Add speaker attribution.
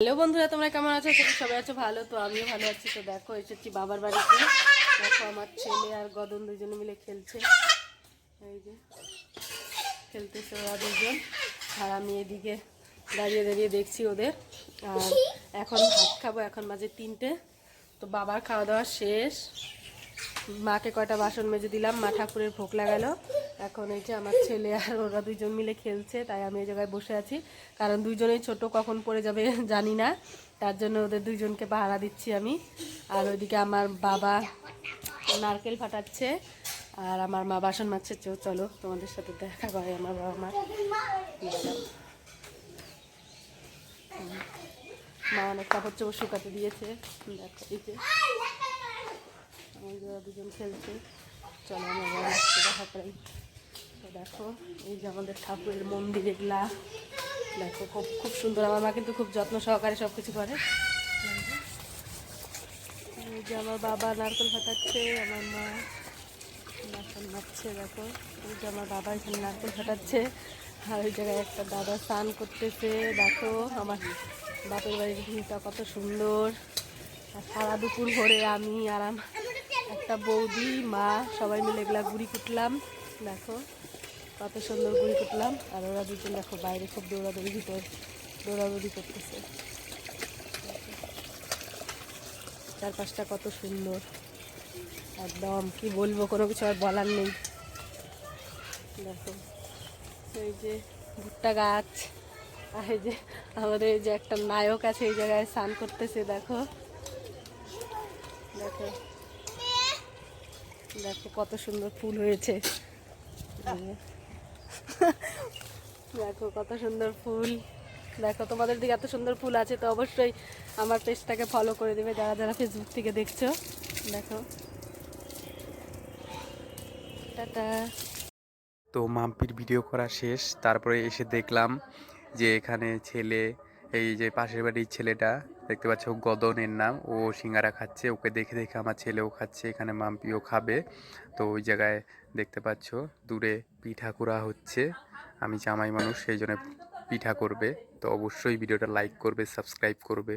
Speaker 1: Hello বন্ধুরা, তোমরা কেমন আছো? সবাই আছো ভালো, তো আমিও ভালো আছি। তো দেখো এসেছি বাবার বাড়িতে দেখো, আমার ছেলে আর গদন দুজনে মিলে খেলছে। এই যে, খেলতেছে ওরা দুজন। আর আমি এদিকে দাঁড়িয়ে দাঁড়িয়ে দেখছি ওদের। আর এখন ভাত খাব, এখন মাঝে তিনটে। তো বাবার খাওয়া দাওয়া শেষ। মাকে কয়টা বাসন মেজে দিলাম, মা ঠাকুরের ভোগ লাগালো। এখন এই যে আমার ছেলে আর ওরা দুইজন মিলে খেলছে, তাই আমি এই জায়গায় বসে আছি। কারণ দুইজনেই ছোট, কখন পড়ে যাবে জানি না। তার জন্য ওদের দুইজনকে পাহারা দিচ্ছি আমি। আর ওইদিকে আমার বাবা নারকেল ফাটাচ্ছে, আর আমার মা বাসন মাজছে। চো- চলো তোমাদের সাথে দেখা করে আমার বাবা মা। মা অনেক কাপড় চোপড় শুকাতে দিয়েছে। দেখো, এই যে। দুজন খেলছে। চলো আমরা বড় মাছকে দেখা করাই তো দেখো, এই যে আমাদের ঠাকুরের মন্দির, এগুলা। দেখো, খুব খুব সুন্দর। আমার মা কিন্তু খুব যত্ন সহকারে সব কিছু করে। এই যে আমার বাবা নারকেল ফাটাচ্ছে, আমার মা নারকেল মারছে দেখো। এই যে আমার বাবা এখানে নারকেল ফাটাচ্ছে। আর ওই জায়গায় একটা দাদা স্নান করতেছে, দেখো। আমার বাপের বাড়ির ভিউটা কত সুন্দর। আর সারা দুপুর ভরে আমি আর আমার একটা বৌদি, মা, সবাই মিলে এগুলা গুড়ি কুটলাম। দেখো, কত সুন্দর গুড়ি কুটলাম। আর ওরা দুজন দেখো বাইরে খুব দৌড়াদৌড়ি ভিতর দৌড়াদৌড়ি করতেছে। চারপাশটা কত সুন্দর। একদম, কি বলব, কোনো কিছু আর বলার নেই। দেখো, এই যে ভুট্টা গাছ, আর এই যে আমাদের যে একটা নায়ক আছে এই জায়গায় স্নান করতেছে, দেখো। দেখো দেখো কত সুন্দর ফুল হয়েছে। দেখো কত সুন্দর ফুল। দেখো তোমাদের দিকে এত সুন্দর ফুল আছে, তো অবশ্যই আমার পেজটাকে ফলো করে দেবে যারা যারা ফেসবুক থেকে দেখছ। দেখো। টাটা।
Speaker 2: তো মাম্পির ভিডিও করা শেষ, তারপরে এসে দেখলাম যে এখানে ছেলে, এই যে পাশের বাড়ির ছেলেটা দেখতে পাচ্ছ গদনের নাম। ও সিঙ্গারা খাচ্ছে, ওকে দেখে দেখে আমার ছেলেও খাচ্ছে, এখানে মাম্পিও খাবে। তো ওই জায়গায় দেখতে পাচ্ছ, দূরে পিঠা করা হচ্ছে। আমি জামাই মানুষ, সেই জন্য পিঠা করবে। তো অবশ্যই ভিডিওটা লাইক করবে সাবস্ক্রাইব করবে।